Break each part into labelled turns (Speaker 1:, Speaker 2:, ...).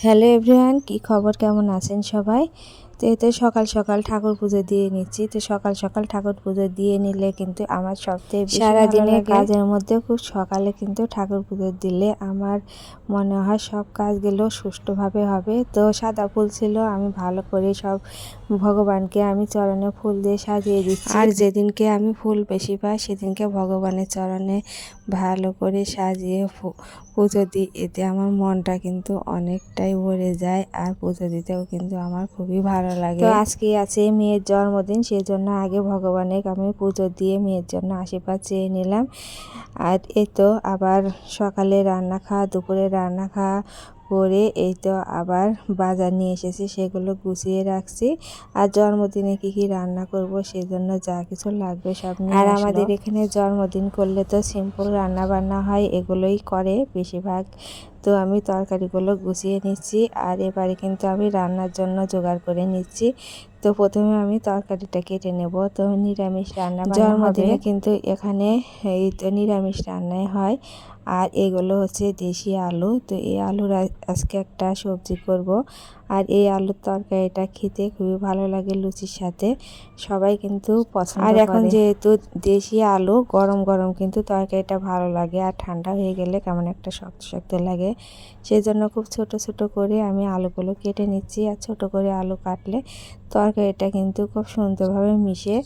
Speaker 1: Hello everyone কি খবর? কেমন আছেন সবাই? তো এই তো সকাল সকাল ঠাকুর পুজো দিয়ে নিচ্ছি। তো সকাল সকাল ঠাকুর পুজো দিয়ে নিলে কিন্তু আমার সবথেকে সারাদিনের কাজের মধ্যে খুব সকালে কিন্তু ঠাকুর পুজো দিলে আমার মনে হয় সব কাজগুলো সুষ্ঠুভাবে হবে। তো সাদা ফুল ছিল আমি ভালো করে সব ভগবানকে আমি চরণে ফুল দিয়ে সাজিয়ে দিচ্ছি। আর যেদিনকে আমি ফুল বেশি পাই সেদিনকে ভগবানের চরণে ভালো করে সাজিয়ে ফু- পুজো দিই। এতে আমার মনটা কিন্তু অনেকটাই ভরে যায় আর পুজো দিতেও কিন্তু আমার খুবই ভালো লাগে। তো আজকে আছে মেয়ের জন্মদিন, সেজন্য আগে ভগবানের আমি পুজো দিয়ে মেয়ের জন্য আশীর্বাদ চেয়ে নিলাম। আর এ তো আবার সকালে রান্না খাওয়া, দুপুরে রান্না খাওয়া করে এই তো আবার বাজার নিয়ে এসেছি সেগুলো গুছিয়ে রাখছি। আর জন্মদিনে কি কি রান্না করব সেজন্য যা কিছু লাগবে সব আর আমাদের এখানে জন্মদিন করলে তো সিম্পল রান্না বান্না হয় এগুলোই করে বেশিরভাগ। তো আমি তরকারিগুলো গুছিয়ে নিচ্ছি আর এবারে কিন্তু আমি রান্নার জন্য জোগাড় করে নিচ্ছি। তো প্রথমে আমি তরকারিটা কেটে নেব। তো নিরামিষ রান্না জন্মদিনে কিন্তু এখানে এই তো নিরামিষ রান্নাই হয়। আর এগুলো হচ্ছে দেশি আলু। তো এই আলুর আজকে একটা সবজি করব। আর এই আলুর তরকারিটা খেতে খুবই ভালো লাগে লুচির সাথে। সবাই কিন্তু পছন্দ আর এখন যেহেতু দেশি আলু গরম গরম কিন্তু তরকারিটা ভালো লাগে। আর ঠান্ডা হয়ে গেলে কেমন একটা শক্ত শক্ত লাগে। সেই জন্য খুব ছোট ছোট করে আমি আলুগুলো কেটে নিচ্ছি। আর ছোট করে আলু কাটলে তরকারিটা কিন্তু খুব সুন্দরভাবে মিশে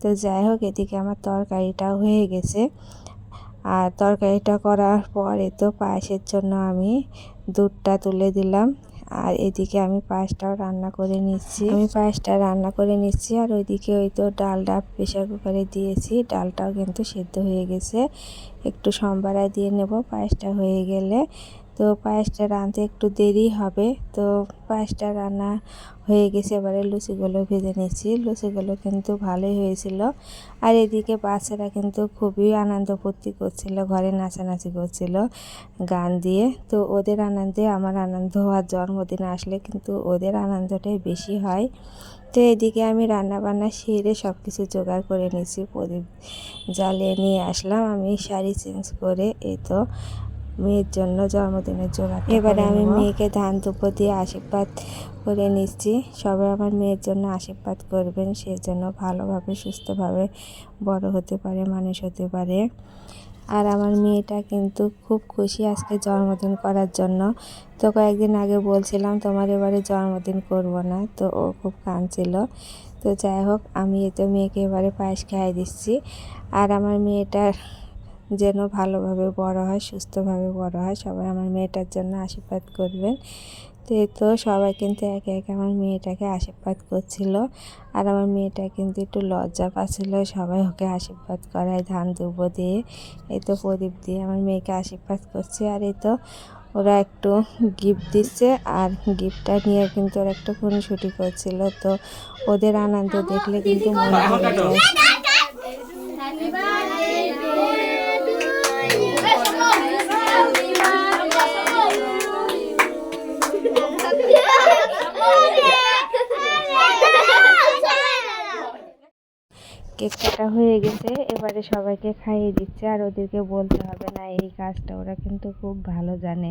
Speaker 1: তো যাই হোক, এদিকে আমার তরকারিটাও হয়ে গেছে। আর তরকারিটা করার পরে তো পায়েসের জন্য আমি দুধটা তুলে দিলাম। আর এদিকে আমি পায়েসটাও রান্না করে নিচ্ছি। আমি পায়েসটা রান্না করে নিচ্ছি আর ওইদিকে ওই তো ডালটা প্রেশার কুকারে দিয়েছি। ডালটাও কিন্তু সেদ্ধ হয়ে গেছে। একটু সম্বারায় দিয়ে নেব, পায়েসটা হয়ে গেলে। তো পায়েসটা রাঁধতে একটু দেরি হবে। তো পায়েসটা রান্না হয়ে গেছে, এবারে লুচিগুলো ভেজে নিয়েছি লুচিগুলো কিন্তু ভালোই হয়েছিল। আর এদিকে বাচ্চারা কিন্তু খুবই আনন্দ ফুর্তি করছিল, ঘরে নাচানাচি করছিল গান দিয়ে। তো ওদের আনন্দে আমার আনন্দ আর জন্মদিন আসলে কিন্তু ওদের আনন্দটাই বেশি হয়। তো এদিকে আমি রান্না বান্না সেরে সব কিছু জোগাড় করে নিয়েছি প্রদীপ জ্বালিয়ে নিয়ে আসলাম। আমি শাড়ি চেঞ্জ করে এই তো মেয়ের জন্য জন্মদিনের জোগাড় এবারে আমি মেয়েকে ধান দুপো দিয়ে আশীর্বাদ করে নিচ্ছি। সবাই আমার মেয়ের জন্য আশীর্বাদ করবেন সেই জন্য ভালোভাবে সুস্থভাবে বড় হতে পারে মানুষ হতে পারে। আর আমার মেয়েটা কিন্তু খুব খুশি আজকে জন্মদিন করার জন্য। তো কয়েকদিন আগে বলছিলাম তোমার এবারে জন্মদিন করব না। তো ও খুব কাঁদছিল। তো যাই হোক আমি এতে মেয়েকে এবারে পায়েস খাইয়ে দিচ্ছি। আর আমার মেয়েটার যেন ভালোভাবে বড় হয় সুস্থভাবে বড় হয়। সবাই আমার মেয়েটার জন্য আশীর্বাদ করবেন। তো এই তো সবাই কিন্তু একে একে আমার মেয়েটাকে আশীর্বাদ করছিল। আর আমার মেয়েটা কিন্তু একটু লজ্জা পাচ্ছিল। সবাই ওকে আশীর্বাদ করায় ধান দুব্বো দিয়ে। এই তো প্রদীপ দিয়ে আমার মেয়েকে আশীর্বাদ করছে। আর এই তো ওরা একটু গিফট দিচ্ছে। আর গিফটটা নিয়ে কিন্তু ওরা একটু খুনসুটি করছিল। তো ওদের আনন্দ দেখলে কিন্তু মনে ভরে কেক কাটা হয়ে গেছে, এবারে সবাইকে খাইয়ে দিচ্ছে আর ওদেরকে বলতে হবে না, এই কাজটা ওরা কিন্তু খুব ভালো জানে।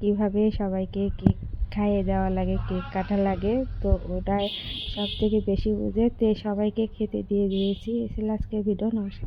Speaker 1: কীভাবে সবাইকে কেক খাইয়ে দেওয়া লাগে, কেক কাটা লাগে, তো ওটাই সব থেকে বেশি বুঝে। তে সবাইকে খেতে দিয়ে দিয়েছি। এসে আজকে ভিডিও নমস্কার।